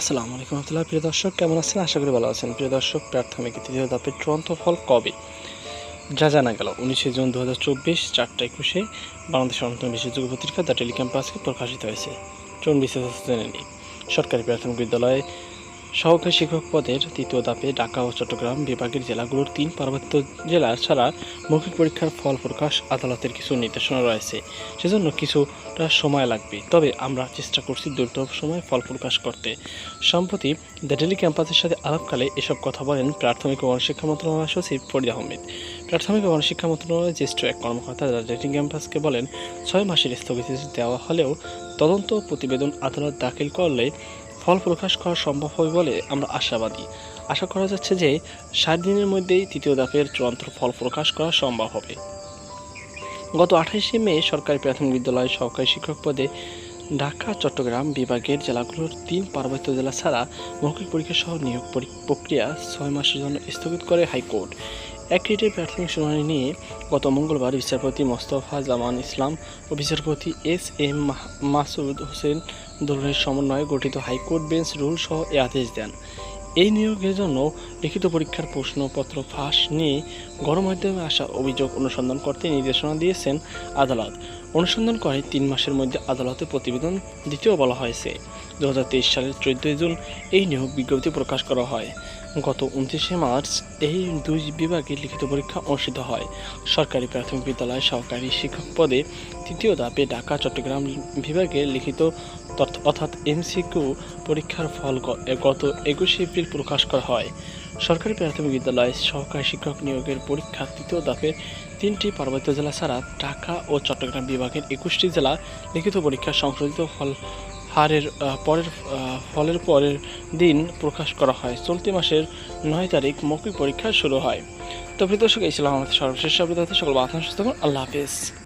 আসসালামু আলাইকুম রহমতুল্লাহ। প্রিয় দর্শক, কেমন আছেন? আশা করি ভালো আছেন। প্রিয় দর্শক, প্রাথমিক তৃতীয় ধাপের চূড়ান্ত ফল কবে? যা জানা গেল, উনিশে জুন দু হাজার চব্বিশ, চারটা একুশে বাংলাদেশের অন্যতম বিশেষযোগ্য পত্রিকা দ্য টেলিক্যাম্পাসকে প্রকাশিত হয়েছে। চৌন বিশেষ জেনে নিই সরকারি প্রাথমিক বিদ্যালয়ে সহকারী শিক্ষক পদের তৃতীয় ধাপে ঢাকা ও চট্টগ্রাম বিভাগের জেলাগুলোর তিন পার্বত্য জেলা ছাড়া মৌখিক পরীক্ষার ফল প্রকাশ আদালতের কিছু নির্দেশনা রয়েছে। সেজন্য কিছুটা সময় লাগবে। তবে আমরা চেষ্টা করছি দ্রুত সময় ফল প্রকাশ করতে। সম্প্রতি দ্য ক্যাম্পাসের সাথে আলাপকালে এসব কথা বলেন প্রাথমিক ও গণশিক্ষা মন্ত্রণালয় সচিব ফরিদ আহমেদ। প্রাথমিক ও গণশিক্ষা মন্ত্রণালয়ের জ্যেষ্ঠ এক কর্মকর্তা দ্য ক্যাম্পাসকে বলেন, ছয় মাসের স্থগিতি দেওয়া হলেও তদন্ত প্রতিবেদন আদালত দাখিল করলে ফল প্রকাশ করা সম্ভব হবে বলে আমরা আশাবাদী। আশা করা যাচ্ছে যে ষাট দিনের মধ্যেই তৃতীয় ধাপের চূড়ান্ত ফল প্রকাশ করা সম্ভব হবে। গত আঠাইশে মে সরকারি প্রাথমিক বিদ্যালয়ে সহকারী শিক্ষক পদে ঢাকা, চট্টগ্রাম বিভাগের জেলাগুলোর তিন পার্বত্য জেলা ছাড়া মৌখিক পরীক্ষা সহ নিয়োগ পরি- প্রক্রিয়া ছয় মাসের জন্য স্থগিত করে হাইকোর্ট। এক রিটের প্রাথমিক শুনানি নিয়ে গত মঙ্গলবার বিচারপতি মোস্তফা জামান ইসলাম ও বিচারপতি এস এম মাসুদ হোসেন দলের সমন্বয়ে গঠিত হাইকোর্ট বেঞ্চ রুল সহ এ আদেশ দেন। এই নিয়োগের জন্য লিখিত পরীক্ষার প্রশ্নপত্র ফাঁস নিয়ে গণমাধ্যমে আসা অভিযোগ অনুসন্ধান করতে নির্দেশনা দিয়েছেন আদালত। অনুসন্ধান করে তিন মাসের মধ্যে আদালতে প্রতিবেদন দিতেও বলা হয়েছে। দুই হাজার তেইশ সালের চোদ্দই জুন এই নিয়োগ বিজ্ঞপ্তি প্রকাশ করা হয়। গত উনত্রিশে মার্চ এই দুই বিভাগে লিখিত পরীক্ষা অনুষ্ঠিত হয়। সরকারি প্রাথমিক বিদ্যালয় সহকারী শিক্ষক পদে তৃতীয় ধাপে ঢাকা, চট্টগ্রাম বিভাগে লিখিত অর্থাৎ এমসিকিউ পরীক্ষার ফল গত একুশে এপ্রিল প্রকাশ করা হয়। সরকারি প্রাথমিক বিদ্যালয়ে সহকারী শিক্ষক নিয়োগের পরীক্ষা তৃতীয় ধাপের তিনটি পার্বত্য জেলা ছাড়া ঢাকা ও চট্টগ্রাম বিভাগের একুশটি জেলা লিখিত পরীক্ষার সংশোধিত ফল, হারের পরের ফলের পরের দিন প্রকাশ করা হয়। চলতি মাসের নয় তারিখ মৌখিক পরীক্ষা শুরু হয়। তো প্রিয় দর্শক, এই ছিল আমাদের সর্বশেষ সকল বাধা সুস্থ আল্লাহ হাফেজ।